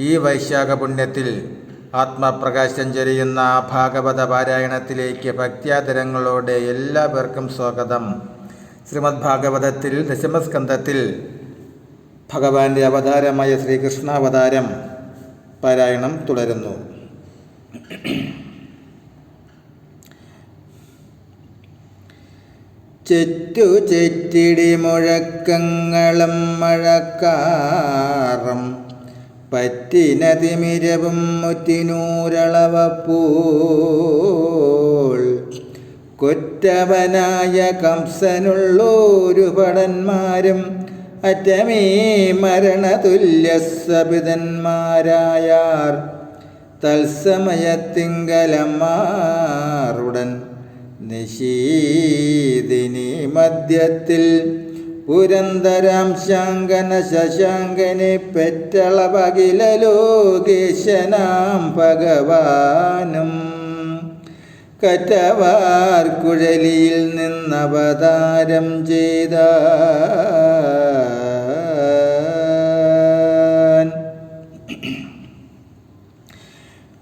ഈ വൈശാഖ പുണ്യത്തിൽ ആത്മപ്രകാശം ചൊരിയുന്ന ഭാഗവത പാരായണത്തിലേക്ക് ഭക്ത്യാതരങ്ങളോടെ എല്ലാവർക്കും സ്വാഗതം. ശ്രീമദ് ഭാഗവതത്തിൽ ദശമസ്കന്ധത്തിൽ ഭഗവാന്റെ അവതാരമായ ശ്രീകൃഷ്ണാവതാരം പാരായണം തുടരുന്നു. ചെറ്റു ചെറ്റിടി മുഴക്കങ്ങളും മഴക്കാറും പറ്റിനതിമിരവും മുറ്റിനൂരളവപ്പൂ കൊറ്റവനായ കംസനുള്ളോരു ഭടന്മാരും അറ്റമേ മരണതുല്യസപിതന്മാരായാർ തത്സമയത്തിങ്കലമാറുടൻ നിശീദിനി മധ്യത്തിൽ പുരന്തരാം ശശങ്കനെ ശശാങ്കനെ പെറ്റളവകില ലോകേശനാം ഭഗവാനും. കറ്റവാർ കുഴലിയിൽ നിന്നവതാരം ചെയ്ത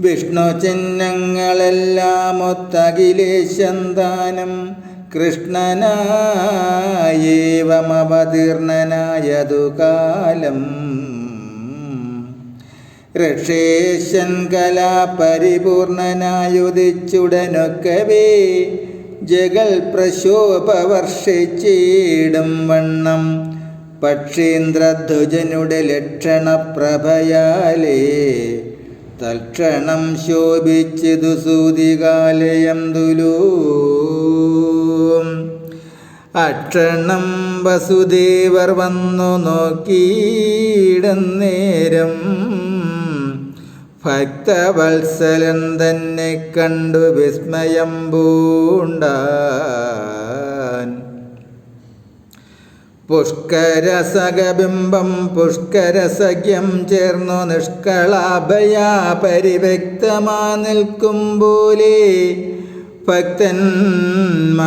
വിഷ്ണു ചിഹ്നങ്ങളെല്ലാം ഒത്തഖിലേശന്താനം കൃഷ്ണനായേവമവതീർണനായതു കാലം രക്ഷേശൻ കലാപരിപൂർണനായുദിച്ചുടനൊക്കവേ ജഗൽ പ്രശോഭവർഷിച്ചിടും വണ്ണം. പക്ഷീന്ദ്രധ്വജനുടെ ലക്ഷണപ്രഭയാലേ തൽക്ഷണം ശോഭിച്ചതു സൂതികാലയം തുലൂ. അക്ഷണം വസുദേവർ വന്നു നോക്കിയിടുന്നേരം ഭക്തവത്സലൻ തന്നെ കണ്ടു വിസ്മയം പൂണ്ടാൻ. പുഷ്കരസകബിംബം പുഷ്കരസഖ്യം ചേർന്നു നിഷ്കളാഭയാ പരിവ്യക്തമാ നിൽക്കും പോലെ ഭക്തന്മാരുടെ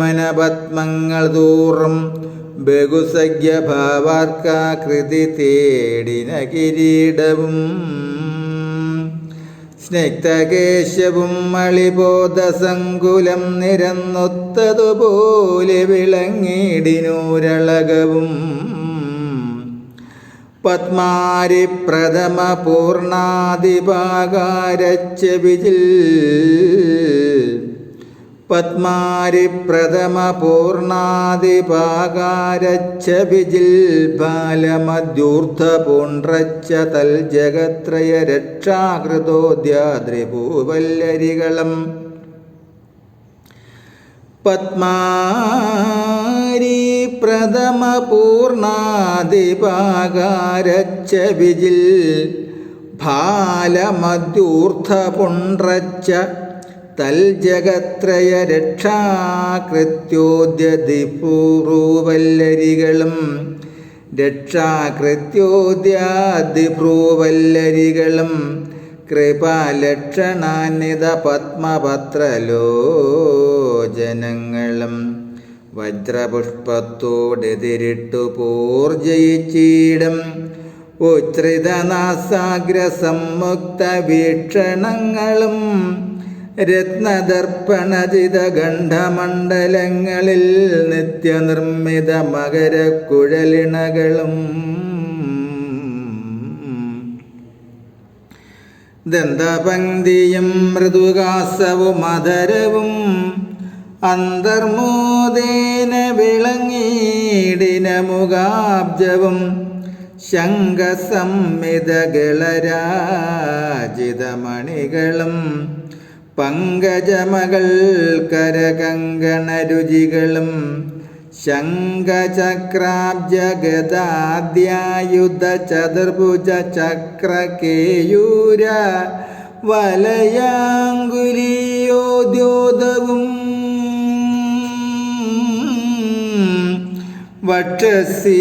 മനപത്മങ്ങൾ തോറും ബഹുസഖ്യഭാവാർക്കാകൃതി തേടിന കിരീടവും. സ്നിഗ്ധകേശവും മളിബോധസങ്കുലം നിരന്നൊത്തതുപോലെ വിളങ്ങിടിനൂരളകവും പത്മാരി പ്രഥമ പൂർണാദിപാകാരച്ചവിജിൽ പത്മാരി പ്രഥമ പൂർണാദിപാകാരച്ചവിജിൽ ബാലമദ്യൂർദ്ധ പൂണ്ട്രച്ച തൽ ജഗത്രയ രക്ഷാകൃതോദ്യാദ്രിഭൂവല്ലരികളം പത്മാരി പ്രഥമ പൂർണാദിപാകാരച്ചവിജിൽ ഭാലമദ്യൂർത്ഥപുണ്ട്രച്ച തൽജഗത്രയ രക്ഷാകൃത്യോദ്യതിപൂർവല്ലരികളും രക്ഷാകൃത്യോദ്യാദിഭ്രൂവല്ലരികളും പത്മപത്രലോ പത്മപത്രലോചനങ്ങളും വജ്രപുഷ്പത്തോടെതിരിട്ടു പൂർജയിച്ചിടും ഉച്ഛ്രിതനാസാഗ്രസമ്മുക്ത വീക്ഷണങ്ങളും രത്നദർപ്പണജിത ഗണ്ഡമണ്ഡലങ്ങളിൽ നിത്യനിർമ്മിത മകരക്കുഴലിണകളും ദന്തപങ്ക്തിയും മൃദുകാസവും മധരവും അന്തർമോദേന വിളങ്ങീടിനമുഖാബ്ജവും ശംഖസംമിതകളരാജിതമണികളും പങ്കജമകൾ കരകങ്കണരുചികളും ശംഖചക്രാബ്ജഗദാദ്യായുധ ചതുർഭുജ ചക്രകേയൂര വലയാങ്കുലിയോദ്യോതവും വക്ഷസി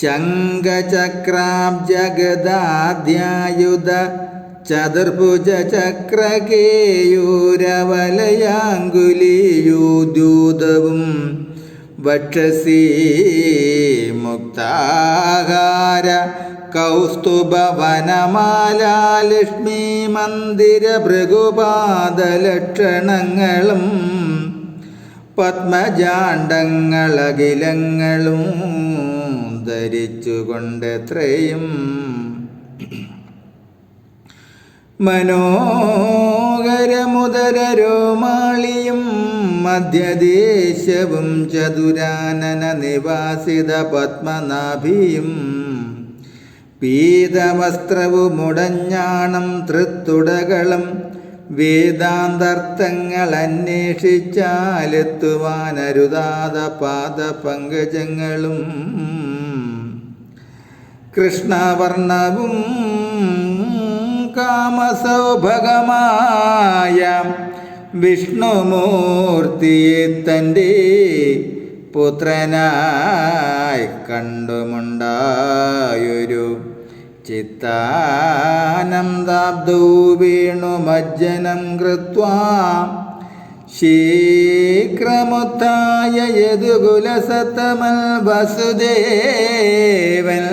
ശംഖചക്രാബ്ജഗദാദ്യായുധ ചതുർഭുജ ചക്രകേയൂരവലയാങ്കുലിയൂദ്യൂതവും വക്ഷസി മുക്താഹാര കൗസ്തുഭവനമാലാലക്ഷ്മി മന്ദിര ഭൃഗുപാദലക്ഷണങ്ങളും പത്മജാണ്ടങ്ങളകിലങ്ങളും ധരിച്ചുകൊണ്ടെത്രയും മനോഹരമുദരരോമാളിയും മധ്യദേശവും ചതുരാനന നിവാസിത പത്മനാഭിയും പീതവസ്ത്രവുമുടഞ്ഞാണം തൃത്തുടകളും വേദാന്തർത്ഥങ്ങൾ അന്വേഷിച്ചാലെത്തുവാനരുതാത പാദപങ്കജങ്ങളും കൃഷ്ണവർണവും കാമസൗഭഗമായ വിഷ്ണുമൂർത്തിയെ തന്റെ പുത്രനായി കണ്ടുമുണ്ടായൊരു ചിത്താനന്ദാബ്ദൂ വീണുമജ്ജനം കൃത്വാ. ശീഘ്രമുത്തായ യതുകുലസത്തമൽ വസുദേവൻ.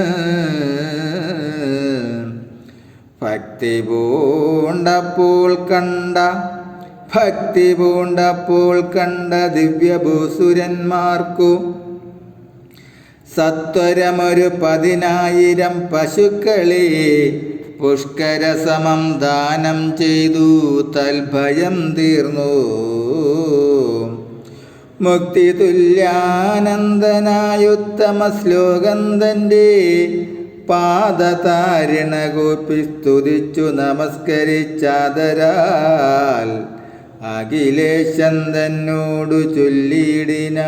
ഭക്തി പൂണ്ടപ്പോൾ കണ്ട ഭക്തി പൂണ്ടപ്പോൾ കണ്ട ദിവ്യഭൂസുരന്മാർക്കു സത്വരമൊരു പതിനായിരം പശുക്കളെ പുഷ്കരസമം ദാനം ചെയ്തു. തൽഭയം തീർന്നു. മുക്തി തുല്യാനന്ദനായുത്തമ ശ്ലോകം തന്റെ പാദതാരിണ ഗോപി സ്തുതിച്ചു നമസ്കരിച്ചാദരാൽ അഖിലേശൻ തന്നോടു ചൊല്ലിടിനാൻ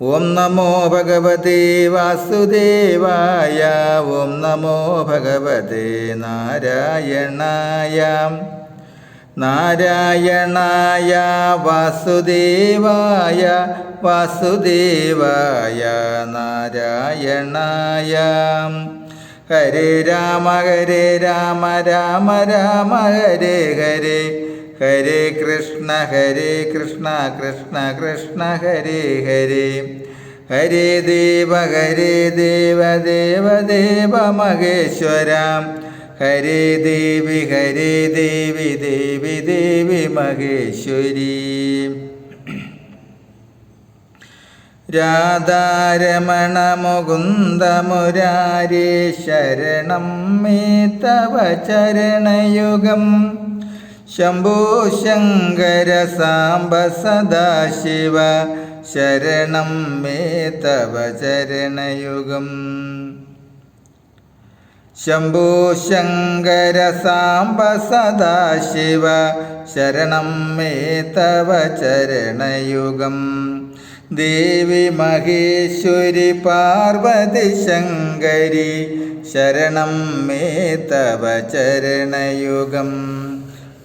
ഓം നമോ ഭഗവതേ വാസുദേവായ ഓം നമോ ഭഗവതേ നാരായണായ. നാരായണായ വാസുദേവായ വാസുദേവായ നാരായണായ. ഹരേ രാമ ഹരേ രാമ രാമ രാമ ഹരേ ഹരേ. ഹരേ കൃഷ്ണ ഹരേ കൃഷ്ണ കൃഷ്ണ കൃഷ്ണ ഹരേ ഹരേ. ഹരേ ദേവ ഹരേ ദേവ ദേവ ദേവ മഹേശ്വര. ഹരേ ദേവി ഹരേ ദേവി ദേവി ദേവി മഹേശ്വരി. രാധാരമണ മുകുന്ദ മുരാരേ ശരണം മേ തവ ചരണയുഗം. ശംഭോ ശങ്കര സാംബ സദാശിവ ശരണം മേ തവ ചരണയുഗം. ശംഭോ ശങ്കര സാംബ സദാശിവ ശരണം മേ തവ ചരണയുഗം. ദേവി മഹേശ്വരി പാർവതി ശങ്കരി ശരണം മേ തവ ചരണയുഗം.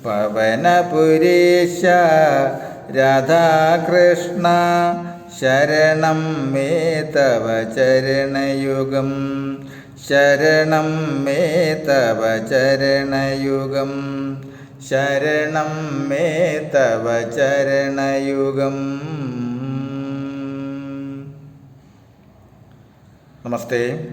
പവനപുരേശ രാധാകൃഷ്ണ ശരണം മേ തവ ചരണയുഗം. ശരണം മേ തവ ചരണയുഗം. ശരണം മേ തവ ചരണയുഗം. നമസ്തേ.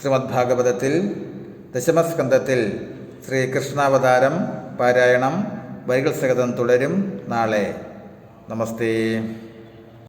ശ്രീമദ് ഭാഗവതത്തിൽ ദശമസ്കന്ധത്തിൽ ശ്രീകൃഷ്ണാവതാരം പാരായണം. വരികൾ സഹിതം തുടരും. നാളെ. നമസ്തേ.